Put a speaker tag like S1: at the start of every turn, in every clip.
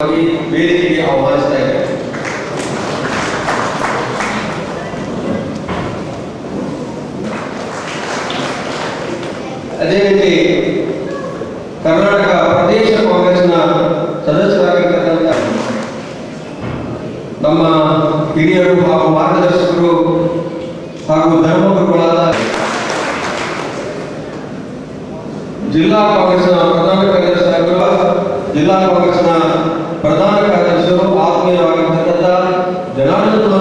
S1: ವೇದಿಕೆಗೆ ಆಹ್ವಾನಿಸ್ತಾ ಇದ್ದೇವೆ ಅದೇ ರೀತಿ ಕರ್ನಾಟಕ ಪ್ರದೇಶ ಕಾಂಗ್ರೆಸ್ನ ಸದಸ್ಯರಾಗಿರ್ತಕ್ಕಂಥ ನಮ್ಮ ಹಿರಿಯರು ಹಾಗೂ ಮಾರ್ಗದರ್ಶಕರು ಹಾಗೂ ಧರ್ಮಗುರುಗಳಾದ ಜಿಲ್ಲಾ ಕಾಂಗ್ರೆಸ್ನ ಪ್ರಧಾನ ಕಾರ್ಯದರ್ಶಿಯಾಗಿರುವ ಜಿಲ್ಲಾ ಕಾಂಗ್ರೆಸ್ನ ಪ್ರಧಾನ ಕಾರ್ಯದರ್ಶಿಗಳು ಆತ್ಮೀಯವಾಗಿರ್ತಕ್ಕಂಥ ಜನಾರ್ದನ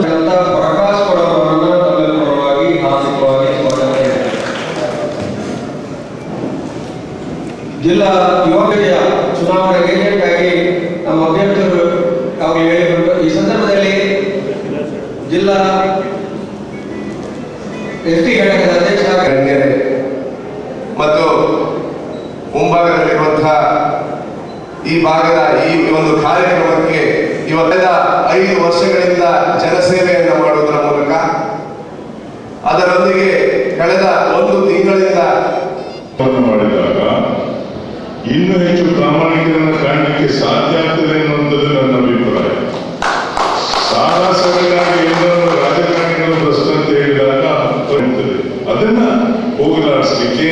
S1: ಪ್ರಕಾಶ್ ಕೊಡವರನ್ನ ತಮ್ಮವಾಗಿ ಪರವಾಗಿ ಹಾರ್ದಿಕವಾಗಿ ಸ್ವಾಗತ ಜಿಲ್ಲಾ ಯುವಕರಿಯ ಚುನಾವಣಾ ಏಜೆಂಟ್ ಆಗಿ ನಮ್ಮ ಅಭ್ಯರ್ಥಿಗಳು ಅವರು ಹೇಳಿಕೊಂಡು ಈ ಸಂದರ್ಭದಲ್ಲಿ ಜಿಲ್ಲಾ ಎಸ್ ಟಿ ಘಟಕದ
S2: ಅಧ್ಯಕ್ಷ ಮತ್ತು ಮುಂಭಾಗದಲ್ಲಿರುವಂತಹ ಈ ಭಾಗದ ಈ ಒಂದು ಕಾರ್ಯಕ್ರಮಕ್ಕೆ ಇವತ್ತೆಲ್ಲ ಐದು ವರ್ಷಗಳಿಂದ ಜನಸೇವೆಯನ್ನು ಮಾಡುವುದರ ಮೂಲಕ ಅದರೊಂದಿಗೆ ಕಳೆದ ಒಂದು ತಿಂಗಳಿಂದ
S3: ಮಾಡಿದಾಗ ಇನ್ನೂ ಹೆಚ್ಚು ಪ್ರಾಮಾಣಿಕರನ್ನು ಕಾಣಲಿಕ್ಕೆ ಸಾಧ್ಯ ಆಗ್ತದೆ ಅನ್ನುವಂಥದ್ದು ನನ್ನ ಅಭಿಪ್ರಾಯ. ಸಾಲ ರಾಜಕಾರಣಿಗಳು ಪ್ರಶ್ನೆ ಅಂತ ಹೇಳಿದಾಗ ಅದನ್ನ ಹೋಗಲಾಡಿಸ್ಲಿಕ್ಕೆ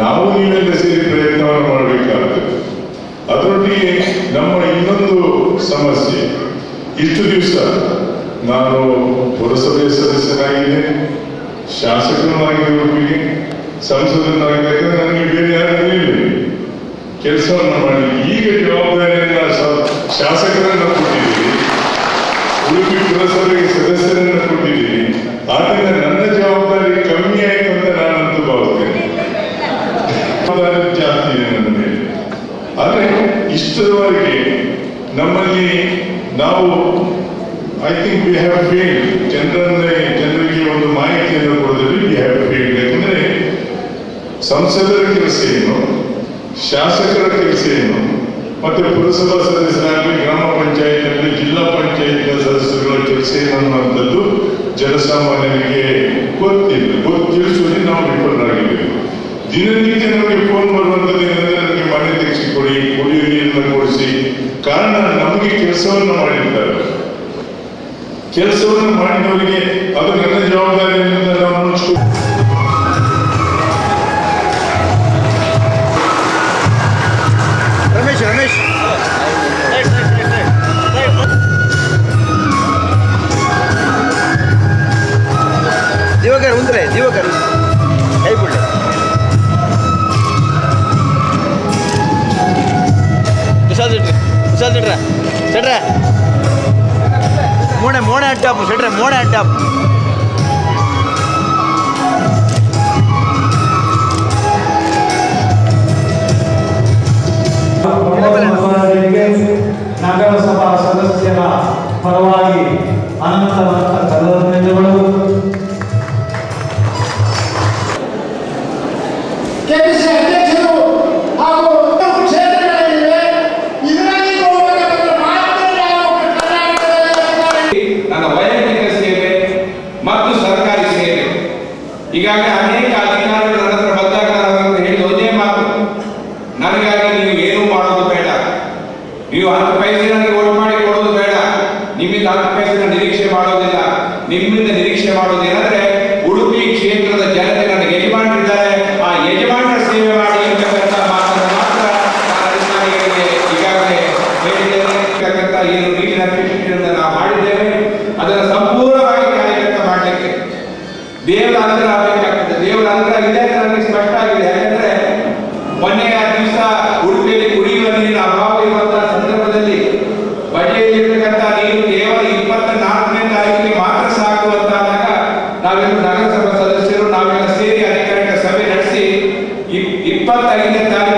S3: ನಾವು ನೀವೆಲ್ಲ ಸೇರಿ ಪ್ರಯತ್ನವನ್ನು ಮಾಡಬೇಕಾಗ್ತದೆ. ಅದರೊಟ್ಟಿಗೆ ನಮ್ಮ ಇನ್ನೊಂದು ಸಮಸ್ಯೆ. ಇಷ್ಟು ದಿವಸ ನಾನು ಪುರಸಭೆ ಸದಸ್ಯನಾಗಿದ್ದೆ ಶಾಸಕನಾಗಿರೋರಿಗೆ ಸಂಸದನಾಗಿದ್ದಾಗ ನನಗೆ ಬೇರೆ ಯಾರು ಕೆಲಸವನ್ನು ಮಾಡಿ ಈಗ ಜವಾಬ್ದಾರಿಯನ್ನು ಶಾಸಕರನ್ನ ಕೊಟ್ಟಿದ್ದೀನಿ. ಉಡುಪಿ ಪುರಸಭೆಗೆ ಸದಸ್ಯರನ್ನ ಕೊಟ್ಟಿದ್ದೀನಿ. ಆದ್ರಿಂದ ನನ್ನ ನಾವು I think we have failed ಜನರನ್ನೇ ಜನರಿಗೆ ಒಂದು ಮಾಹಿತಿಯನ್ನು ಕೊಡೋದ್ರಲ್ಲಿ ವಿ ಹ್ಯಾವ್ ಫೇಲ್ಡ್ ಯಾಕಂದ್ರೆ ಸಂಸದರ ಕೆಲಸ ಏನು ಶಾಸಕರ ಕೆಲಸ ಏನು ಮತ್ತೆ ಪುರಸಭಾ ಸದಸ್ಯರಾಗಲಿ ಗ್ರಾಮ ಪಂಚಾಯತ್ನಲ್ಲಿ ಜಿಲ್ಲಾ ಪಂಚಾಯತ್ ಸದಸ್ಯರುಗಳ ಕೆಲಸ ಏನು ಅನ್ನುವಂಥದ್ದು ಜನಸಾಮಾನ್ಯರಿಗೆ ಗೊತ್ತಿಲ್ಲ. ಗೊತ್ತು ತಿಳಿಸುವಲ್ಲಿ ನಾವು ವಿಫಲರಾಗಿದ್ದೇವೆ ದಿನನಿತ್ಯ ನಮಗೆ ಫೋನ್ ಬರುವಂಥದ್ದು ಏನಂದ್ರೆ, ನನಗೆ ಮನೆ ತೆಗೆಸಿಕೊಡಿ, ಕುಡಿಯುವ ನೀರನ್ನು ಕೊಡಿಸಿ ಕಾರಣ ನಮಗೆ ಕೆಲಸವನ್ನು ಮಾಡಿದ್ದಾರೆ ಕೆಲಸವನ್ನು ಮಾಡಿದವರಿಗೆ ಅದು ನನ್ನ ಜವಾಬ್ದಾರಿ ನಾವು
S4: ರಮೇಶ್ ರಮೇಶ್. ಉಂದ್ರೆ ಸಿಟ್ರಿ ಕುಶಾಲ್ ಸಿಟ್ರ ಸಿಟ್ರ ಮೋಣೆ ಮೋಣೆ ಅಡ್ಡಾಪು ಸಿಟ್ರೆ ಮೋಣೆ ಅಡ್ಡಾಪು
S5: ಮೊದಲಿಗೆ ನಗರಸಭಾ ಸದಸ್ಯರ ಪರವಾಗಿ ಅನಂತವಂತ ಧನ್ಯವಾದಗಳು
S6: ಈಗಾಗಲೇ ಅನೇಕ ಅಧಿಕಾರಿಗಳು ನನ್ನ ಹತ್ರ ಬಂದಾಗ ನಾನು ಒಂದೇ ಮಾತು. ನನಗಾಗಿ ನೀವು ಏನು ಮಾಡೋದು ಬೇಡ. ನೀವು ಹತ್ತು ಪೈಸೆ ನನಗೆ ಓಟ್ ಮಾಡಿ ಕೊಡೋದು ಬೇಡ. ನಿಮ್ಮಿಂದ ಹತ್ತು ಪೈಸೆ ನಿರೀಕ್ಷೆ ಮಾಡೋದಿಲ್ಲ. ನಿಮ್ಮಿಂದ ನಿರೀಕ್ಷೆ ಮಾಡೋದೇನಂದ್ರೆ ಉಡುಪಿ ಕ್ಷೇತ್ರದ ಜನತೆ ನನಗೆ ಯಜಮಾನರಿದ್ದಾರೆ. ಆ ಯಜಮಾನರ ಸೇವೆ ಮಾಡಿ ಅಂತಕ್ಕಂಥ ಮಾತನ್ನು ಮಾತ್ರ ಈಗಾಗಲೇ ಹೇಳಿದ್ದೇನೆ. ಏನು ನೀರಿನ ಅಧ್ಯಕ್ಷತೆಯನ್ನು ನಾವು ಮಾಡಿದ್ದೇವೆ. ಅದರ ಸಂಪೂರ್ಣವಾಗಿ ಕಾರ್ಯಕರ್ತ ಮಾಡಲಿಕ್ಕೆ. ದೇವರ ಅನುಗ್ರಹ Ipattagina